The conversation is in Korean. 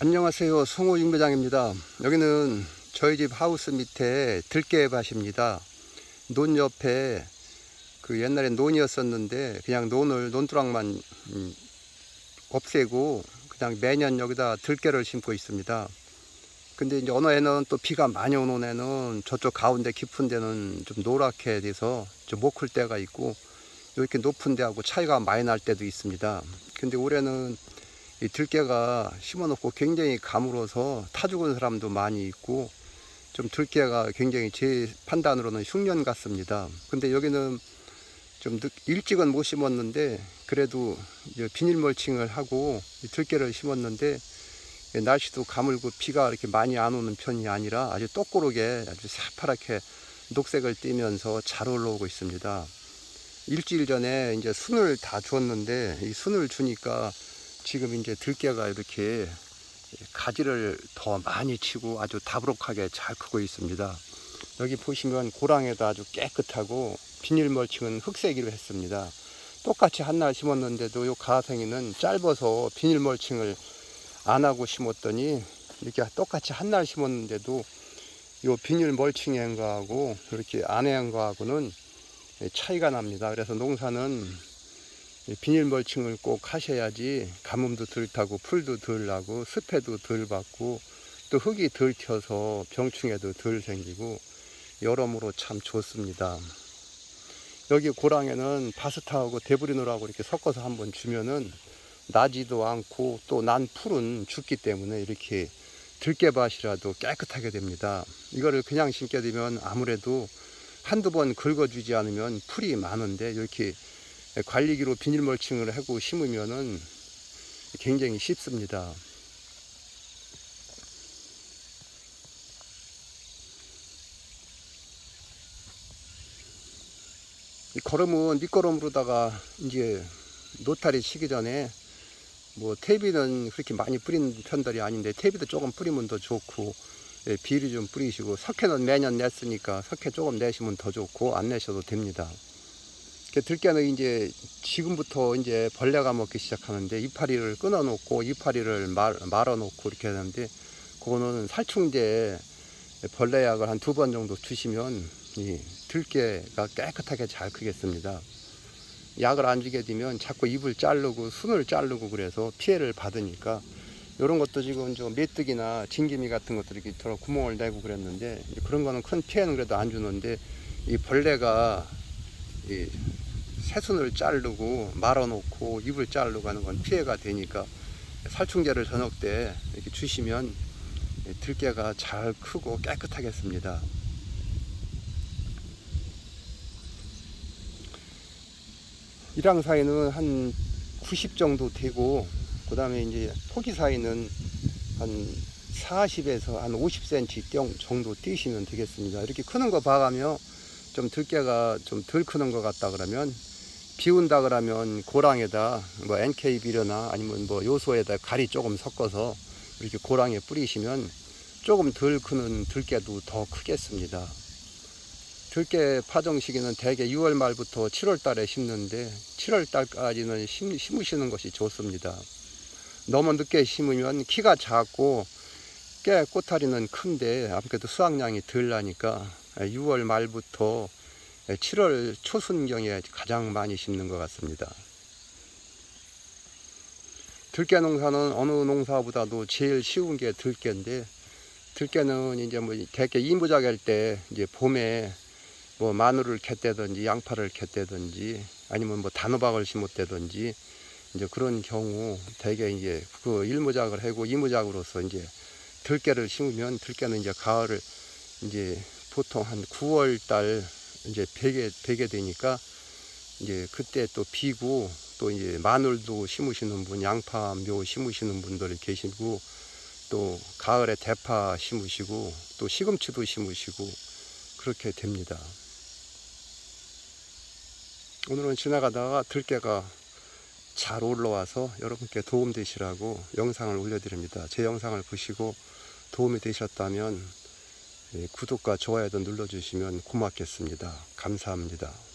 안녕하세요. 송호 육매장입니다. 여기는 저희 집 하우스 밑에 들깨밭입니다. 논 옆에 그 옛날에 논이었었는데 그냥 논을 논두랑만 음, 없애고 그냥 매년 여기다 들깨를 심고 있습니다. 근데 이제 어느 해는 또 비가 많이 오는 해는 저쪽 가운데 깊은 데는 좀 노랗게 돼서 좀 못 클 때가 있고 이렇게 높은 데하고 차이가 많이 날 때도 있습니다. 근데 올해는 이 들깨가 심어놓고 굉장히 가물어서 타 죽은 사람도 많이 있고 좀 들깨가 굉장히 제 판단으로는 흉년 같습니다. 근데 여기는 좀 늦- 일찍은 못 심었는데 그래도 비닐 멀칭을 하고 이 들깨를 심었는데 예, 날씨도 가물고 비가 이렇게 많이 안 오는 편이 아니라 아주 똑고르게 아주 새파랗게 녹색을 띠면서 잘 올라오고 있습니다. 일주일 전에 이제 순을 다 주었는데 이 순을 주니까 지금 이제 들깨가 이렇게 가지를 더 많이 치고 아주 다부록하게 잘 크고 있습니다. 여기 보시면 고랑에도 아주 깨끗하고 비닐 멀칭은 흑색이로 했습니다. 똑같이 한 날 심었는데도 요 가생이는 짧아서 비닐 멀칭을 안 하고 심었더니 이렇게 똑같이 한 날 심었는데도 요 비닐 멀칭한 거하고 이렇게 안한 거하고는 차이가 납니다. 그래서 농사는 이 비닐 멀칭을 꼭 하셔야지 가뭄도 덜 타고 풀도 덜 나고 습해도 덜 받고 또 흙이 덜 튀어서 병충해도 덜 생기고 여러모로 참 좋습니다. 여기 고랑에는 바스타하고 데브리노라고 이렇게 섞어서 한번 주면은 나지도 않고 또 난 풀은 죽기 때문에 이렇게 들깨밭이라도 깨끗하게 됩니다. 이거를 그냥 심게 되면 아무래도 한두 번 긁어주지 않으면 풀이 많은데 이렇게 관리기로 비닐 멀칭을 하고 심으면은 굉장히 쉽습니다. 이 걸음은 밑걸음으로다가 이제 노탈이 치기 전에 뭐 퇴비는 그렇게 많이 뿌리는 편들이 아닌데 퇴비도 조금 뿌리면 더 좋고 예, 비리 좀 뿌리시고 석회는 매년 냈으니까 석회 조금 내시면 더 좋고 안 내셔도 됩니다. 그 들깨는 이제 지금부터 이제 벌레가 먹기 시작하는데 이파리를 끊어놓고 이파리를 말, 말아놓고 이렇게 하는데 그거는 살충제 벌레약을 한 두 번 정도 주시면 이 들깨가 깨끗하게 잘 크겠습니다. 약을 안 주게 되면 자꾸 잎을 자르고 순을 자르고 그래서 피해를 받으니까 이런 것도 지금 저 메뚜기나 진기미 같은 것들이 이렇게 들어 구멍을 내고 그랬는데 그런 거는 큰 피해는 그래도 안 주는데 이 벌레가 이 새순을 자르고 말아놓고 잎을 자르고 하는 건 피해가 되니까 살충제를 저녁 때 이렇게 주시면 들깨가 잘 크고 깨끗하겠습니다. 일항 사이는 한 90 정도 되고 그 다음에 이제 포기 사이는 한 40에서 한 50cm 정도 띄시면 되겠습니다. 이렇게 크는 거 봐가며 좀 들깨가 좀 덜 크는 것 같다 그러면 비 온다 그러면 고랑에다 뭐 NK 비료나 아니면 뭐 요소에다 가리 조금 섞어서 이렇게 고랑에 뿌리시면 조금 덜 크는 들깨도 더 크겠습니다. 들깨 파종 시기는 대개 6월 말부터 7월 달에 심는데 7월 달까지는 심, 심으시는 것이 좋습니다. 너무 늦게 심으면 키가 작고 깨 꼬타리는 큰데 아무래도 수확량이 덜 나니까 6월 말부터 7월 초순경에 가장 많이 심는 것 같습니다. 들깨 농사는 어느 농사보다도 제일 쉬운 게 들깨인데 들깨는 이제 뭐 대개 이무작할 때 이제 봄에 뭐 마늘을 캤다든지 양파를 캤다든지 아니면 뭐 단호박을 심었다든지 이제 그런 경우 대개 이제 그 일무작을 하고 이무작으로서 이제 들깨를 심으면 들깨는 이제 가을을 이제 보통 한 9월 달 이제 베게 베게 되니까 이제 그때 또 비고 또 이제 마늘도 심으시는 분, 양파 묘 심으시는 분들이 계시고 또 가을에 대파 심으시고 또 시금치도 심으시고 그렇게 됩니다. 오늘은 지나가다가 들깨가 잘 올라와서 여러분께 도움 되시라고 영상을 올려드립니다. 제 영상을 보시고 도움이 되셨다면 예, 구독과 좋아요도 눌러주시면 고맙겠습니다. 감사합니다.